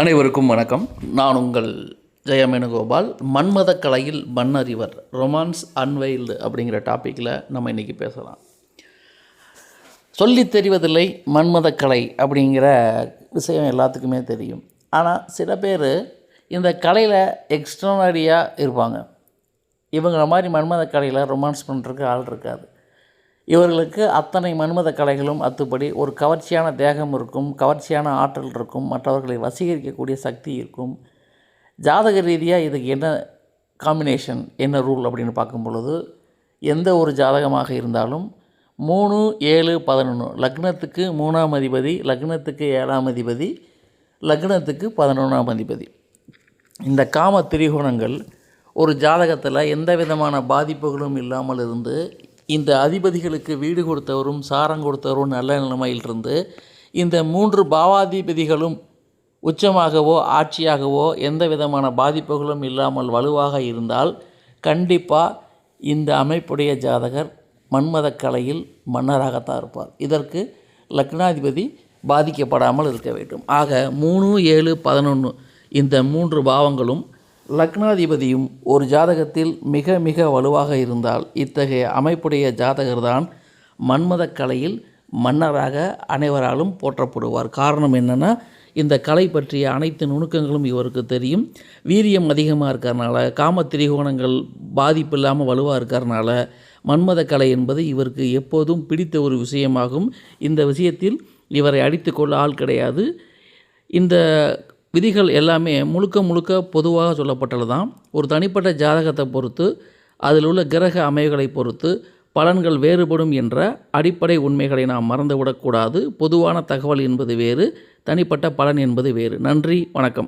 அனைவருக்கும் வணக்கம். நான் உங்கள் ஜெயமேனுகோபால். மன்மத கலையில் மண்ணறிவர் ரொமான்ஸ் அன்வைல்டு அப்படிங்கிற டாப்பிக்கில் நம்ம இன்றைக்கி பேசலாம். சொல்லி தெரிவதில்லை மன்மத கலை அப்படிங்கிற விஷயம் எல்லாத்துக்குமே தெரியும். ஆனால் சில பேர் இந்த கலையில் எக்ஸ்ட்ரானரியாக இருப்பாங்க. இவங்கள மாதிரி மன்மத கலையில் ரொமான்ஸ் பண்ணுறதுக்கு ஆள் இருக்காது. இவர்களுக்கு அத்தனை மன்மத கலைகளும் அத்துப்படி ஒரு கவர்ச்சியான தேகம் இருக்கும் கவர்ச்சியான ஆற்றல் இருக்கும் மற்றவர்களை வசீகரிக்கக்கூடிய சக்தி இருக்கும். ஜாதக ரீதியாக இதுக்கு என்ன காம்பினேஷன் என்ன ரூல் அப்படின்னு பார்க்கும் பொழுது எந்த ஒரு ஜாதகமாக இருந்தாலும் மூணு ஏழு பதினொன்று லக்னத்துக்கு மூணாம் அதிபதி லக்னத்துக்கு ஏழாம் அதிபதி லக்னத்துக்கு பதினொன்றாம் அதிபதி. இந்த காம திரிகோணங்கள் ஒரு ஜாதகத்தில் எந்த விதமான பாதிப்புகளும் இல்லாமல் இருந்து இந்த அதிபதிகளுக்கு வீடு கொடுத்தவரும் சாரம் கொடுத்தவரும் நல்ல நிலைமையிலிருந்து இந்த மூன்று பாவாதிபதிகளும் உச்சமாகவோ ஆட்சியாகவோ எந்த விதமான பாதிப்புகளும் இல்லாமல் வலுவாக இருந்தால் கண்டிப்பாக இந்த அமைப்புடைய ஜாதகர் மன்மத கலையில் மன்னராகத்தான் இருப்பார். இதற்கு லக்னாதிபதி பாதிக்கப்படாமல் இருக்க வேண்டும். ஆக மூணு ஏழு பதினொன்று இந்த மூன்று பாவங்களும் லக்னாதிபதியும் ஒரு ஜாதகத்தில் மிக மிக வலுவாக இருந்தால் இத்தகைய அமைப்புடைய ஜாதகர்தான் மன்மத கலையில் மன்னராக அனைவராலும் போற்றப்படுவார். காரணம் என்னென்னா இந்த கலை பற்றிய அனைத்து நுணுக்கங்களும் இவருக்கு தெரியும். வீரியம் அதிகமாக இருக்கிறனால காம திரிகோணங்கள் பாதிப்பு இல்லாமல் வலுவாக இருக்கிறனால மன்மத கலை என்பது இவருக்கு எப்போதும் பிடித்த ஒரு விஷயமாகும். இந்த விஷயத்தில் இவரை அடித்துக்கொள்ள ஆள் கிடையாது. இந்த விதிகள் எல்லாமே முழுக்க முழுக்க பொதுவாக சொல்லப்பட்டது தான் ஒரு தனிப்பட்ட ஜாதகத்தை பொறுத்து அதில் உள்ள கிரக அமைவுகளை பொறுத்து பலன்கள் வேறுபடும் என்ற அடிப்படை உண்மைகளை நாம் மறந்துவிடக்கூடாது. பொதுவான தகவல் என்பது வேறு தனிப்பட்ட பலன் என்பது வேறு. நன்றி வணக்கம்.